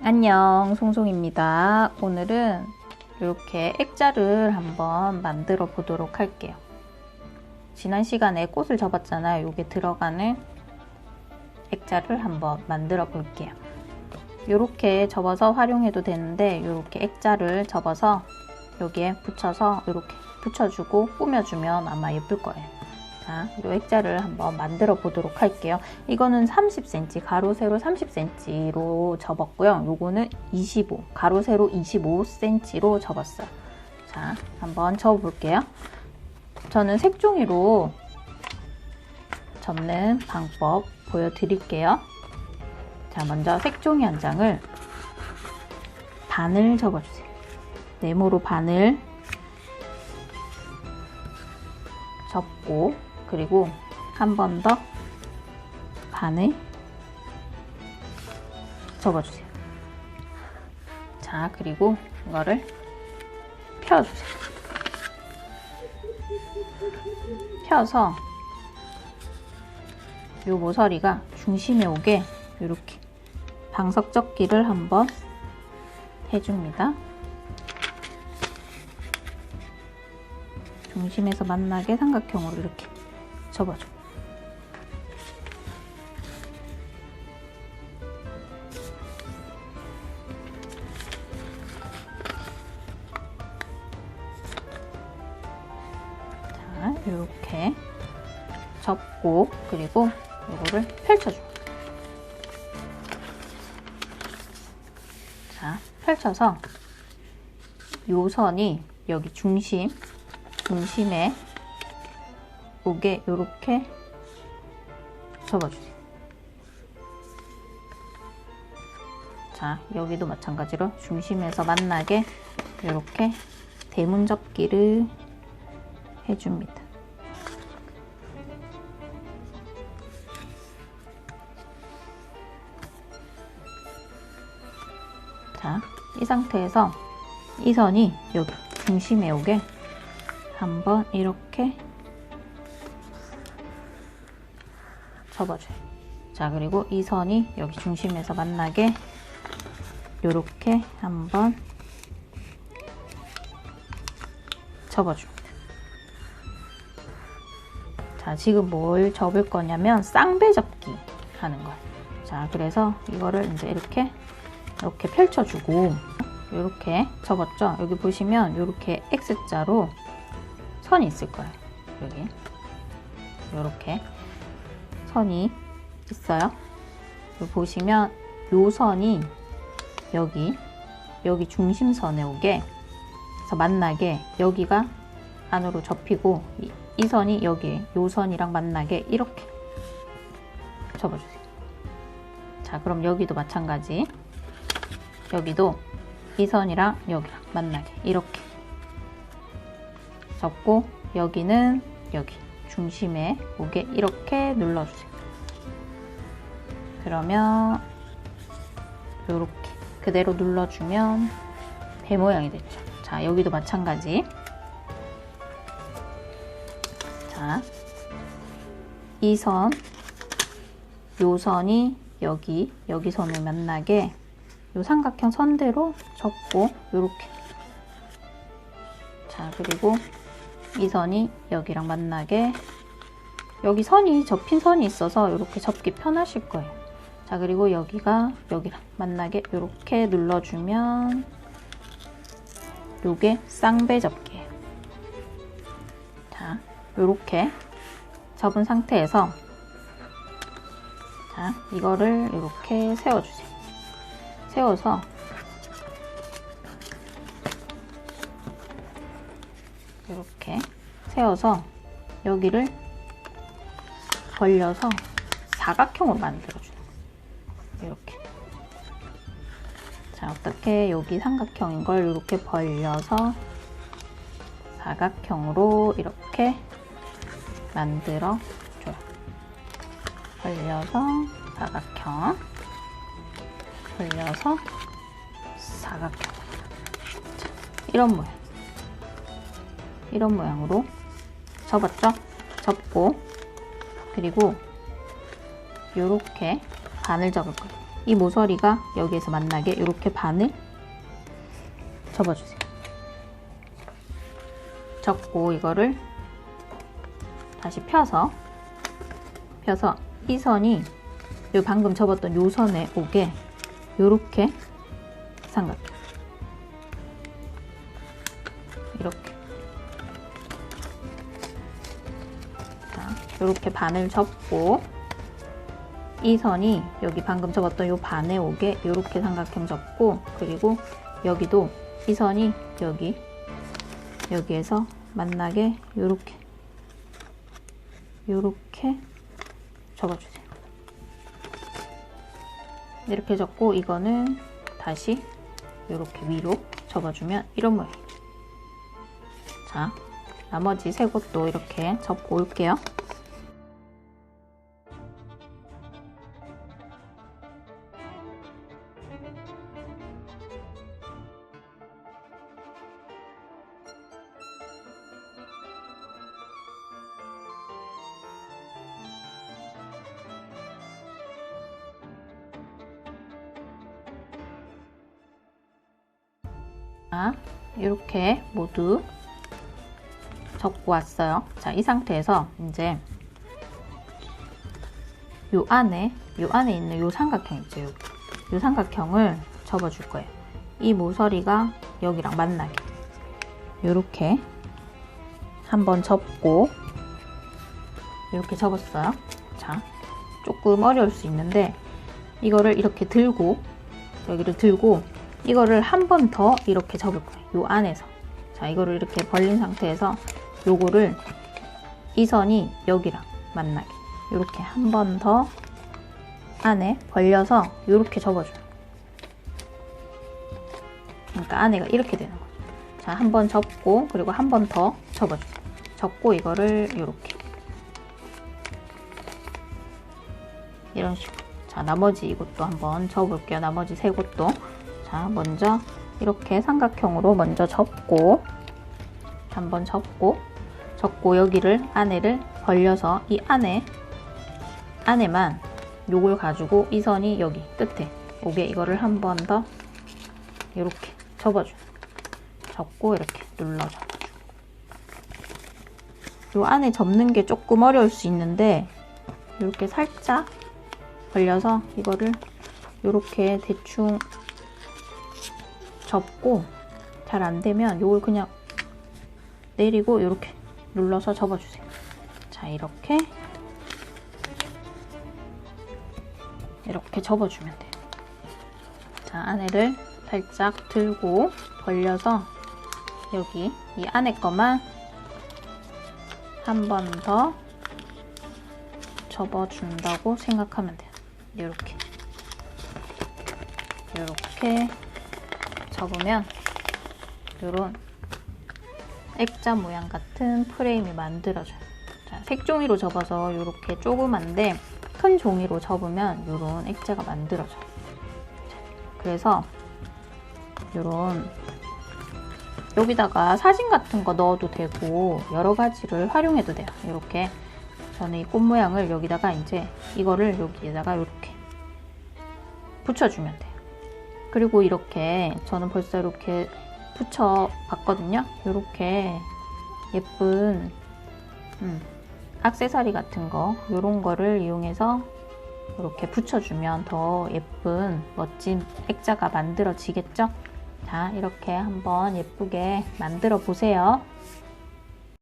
안녕 송송입니다. 오늘은 이렇게 액자를 한번 만들어 보도록 할게요. 지난 시간에 꽃을 접었잖아요. 이게 들어가는 액자를 한번 만들어 볼게요. 이렇게 접어서 활용해도 되는데 이렇게 액자를 접어서 여기에 붙여서 이렇게 붙여주고 꾸며주면 아마 예쁠 거예요 자, 이 액자를 한번 만들어 보도록 할게요. 이거는 30cm, 가로 세로 30cm로 접었고요. 요거는 25, 가로 세로 25cm로 접었어요. 자, 한번 접어 볼게요. 저는 색종이로 접는 방법 보여드릴게요. 자, 먼저 색종이 한 장을 반을 접어주세요. 네모로 반을 접고 그리고 한 번 더 반을 접어주세요. 자, 그리고 이거를 펴주세요. 펴서 요 모서리가 중심에 오게 이렇게 방석 접기를 한번 해줍니다. 중심에서 만나게 삼각형으로 이렇게 접어줘. 자, 이렇게 접고 그리고 이거를 펼쳐줘. 자, 펼쳐서 요 선이 여기 중심, 중심에 오게 이렇게 접어주세요. 자, 여기도 마찬가지로 중심에서 만나게 이렇게 대문 접기를 해줍니다. 자, 이 상태에서 이 선이 여기 중심에 오게 한번 이렇게 접어줘요. 자, 그리고 이 선이 여기 중심에서 만나게 이렇게 한번 접어줍니다. 자, 지금 뭘 접을 거냐면 쌍배 접기 하는 거예요. 자, 그래서 이거를 이제 이렇게 이렇게 펼쳐주고 이렇게 접었죠? 여기 보시면 이렇게 X자로 선이 있을 거예요. 여기 이렇게 선이 있어요. 보시면 요 선이 여기 여기 중심선에 오게 그래서 만나게 여기가 안으로 접히고 이, 이 선이 여기 요 선이랑 만나게 이렇게 접어주세요. 자 그럼 여기도 마찬가지 여기도 이 선이랑 여기랑 만나게 이렇게 접고 여기는 여기 중심에 오게 이렇게 눌러주세요. 그러면 이렇게 그대로 눌러주면 배 모양이 됐죠. 자 여기도 마찬가지. 자, 이 선, 요 선이 여기 여기 선을 만나게 요 삼각형 선대로 접고 요렇게 자 그리고 이 선이 여기랑 만나게. 여기 선이 접힌 선이 있어서 이렇게 접기 편하실 거예요. 자 그리고 여기가 여기랑 만나게 이렇게 눌러주면 요게 쌍배 접기예요. 자 이렇게 접은 상태에서 자 이거를 이렇게 세워주세요. 세워서 이렇게 세워서 여기를 벌려서 사각형으로 만들어줘요. 이렇게. 자, 어떻게 여기 삼각형인 걸 이렇게 벌려서 사각형으로 이렇게 만들어 줘요. 벌려서 사각형. 벌려서 사각형. 자, 이런 모양. 이런 모양으로 접었죠? 접고 그리고 이렇게 반을 접을 거예요. 이 모서리가 여기에서 만나게 이렇게 반을 접어주세요. 접고 이거를 다시 펴서 펴서 이 선이 요 방금 접었던 요 선에 오게 요렇게 삼각형 자 요렇게 반을 접고 이 선이 여기 방금 접었던 요 반에 오게 요렇게 삼각형 접고 그리고 여기도 이 선이 여기 여기에서 만나게 요렇게 요렇게 접어주세요. 이렇게 접고 이거는 다시 이렇게 위로 접어주면 이런 모양. 자, 나머지 세 곳도 이렇게 접고 올게요. 이렇게 모두 접고 왔어요. 자, 이 상태에서 이제 요 안에 요 안에 있는 요 삼각형 있죠. 여기. 요 삼각형을 접어 줄 거예요. 이 모서리가 여기랑 만나게 이렇게 한번 접고 이렇게 접었어요. 자, 조금 어려울 수 있는데 이거를 이렇게 들고 여기를 들고 이거를 한 번 더 이렇게 접을 거예요. 요 안에서. 자, 이거를 이렇게 벌린 상태에서 요거를 이 선이 여기랑 만나게 이렇게 한 번 더 안에 벌려서 이렇게 접어줘요. 그러니까 안에가 이렇게 되는 거죠. 자, 한 번 접고 그리고 한 번 더 접어줘요. 접고 이거를 이렇게 이런 식으로. 자, 나머지 이것도 한번 접어볼게요. 나머지 세 곳도. 자, 먼저 이렇게 삼각형으로 먼저 접고 한번 접고 접고 여기를 안에를 벌려서 이 안에 안에만 요걸 가지고 이 선이 여기 끝에. 오게 이거를 한 번 더 이렇게 접어줘 접고 이렇게 눌러 접어줘. 요 안에 접는 게 조금 어려울 수 있는데 이렇게 살짝 벌려서 이거를 이렇게 대충 접고 잘 안 되면 이걸 그냥 내리고 이렇게 눌러서 접어주세요. 자 이렇게 이렇게 접어주면 돼요. 자 안에를 살짝 들고 벌려서 여기 이 안에 거만 한 번 더 접어준다고 생각하면 돼요. 이렇게 이렇게 접으면 이런 액자 모양 같은 프레임이 만들어져요. 자, 색종이로 접어서 이렇게 조그만데 큰 종이로 접으면 이런 액자가 만들어져요. 자, 그래서 이런 여기다가 사진 같은 거 넣어도 되고 여러 가지를 활용해도 돼요. 이렇게 저는 이 꽃 모양을 여기다가 이제 이거를 여기에다가 이렇게 붙여주면 돼요. 그리고 이렇게 저는 벌써 이렇게 붙여 봤거든요. 이렇게 예쁜 음, 악세사리 같은 거 이런 거를 이용해서 이렇게 붙여주면 더 예쁜 멋진 액자가 만들어지겠죠? 자 이렇게 한번 예쁘게 만들어 보세요.